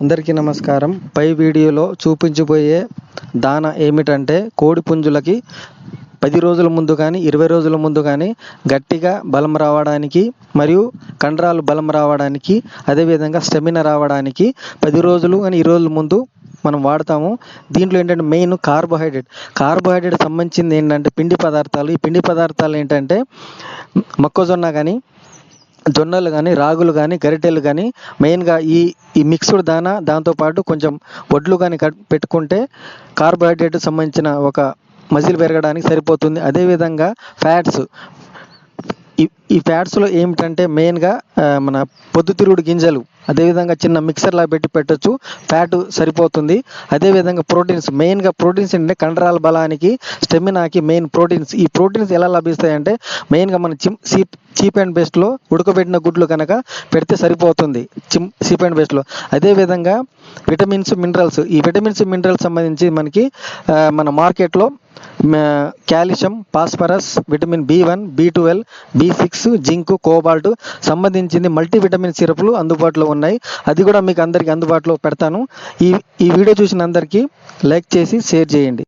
అందరికీ నమస్కారం. పై వీడియోలో చూపించబోయే దాన ఏమిటంటే కోడి పుంజులకి పది రోజుల ముందు కానీ ఇరవై రోజుల ముందు కానీ గట్టిగా బలం రావడానికి మరియు కండరాలు బలం రావడానికి అదేవిధంగా స్టెమినా రావడానికి పది రోజులు కానీ ఇరవై రోజుల ముందు మనం వాడతాము. దీంట్లో ఏంటంటే మెయిన్ కార్బోహైడ్రేట్. కార్బోహైడ్రేట్ సంబంధించింది ఏంటంటే పిండి పదార్థాలు. ఈ పిండి పదార్థాలు ఏంటంటే మొక్కజొన్న కానీ జొన్నలు కానీ రాగులు కానీ గరిటెలు కానీ మెయిన్గా ఈ ఈ మిక్స్డ్ దానా దాంతోపాటు కొంచెం వడ్లు కానీ పెట్టుకుంటే కార్బోహైడ్రేట్ సంబంధించిన ఒక మజిల్ పెరగడానికి సరిపోతుంది. అదేవిధంగా ఫ్యాట్స్ ఈ ఈ ఫ్యాట్స్లో ఏమిటంటే మెయిన్గా మన పొద్దుతిరుగుడు గింజలు అదేవిధంగా చిన్న మిక్సర్లా పెట్టి పెట్టొచ్చు ఫ్యాట్ సరిపోతుంది. అదేవిధంగా ప్రోటీన్స్ మెయిన్గా ప్రోటీన్స్ అంటే కండరాల బలానికి స్టెమినాకి మెయిన్ ప్రోటీన్స్. ఈ ప్రోటీన్స్ ఎలా లభిస్తాయంటే మెయిన్గా మన చిమ్ చీప్ చీప్ అండ్ బెస్ట్లో ఉడకబెట్టిన గుడ్లు కనుక పెడితే సరిపోతుంది చిమ్ చీప్ అండ్ బెస్ట్లో. అదేవిధంగా విటమిన్స్ మినరల్స్. ఈ విటమిన్స్ మినరల్స్ సంబంధించి మనకి మన మార్కెట్లో calcium phosphorus vitamin B one B twelve B six zinc cobalt సంబంధించింది మల్టీవిటమిన్ సిరప్లు అందుబాటులో ఉన్నాయి. అది కూడా మీకు అందరికీ అందుబాటులో పెడతాను. ఈ ఈ వీడియో చూసిన అందరికీ లైక్ చేసి షేర్ చేయండి.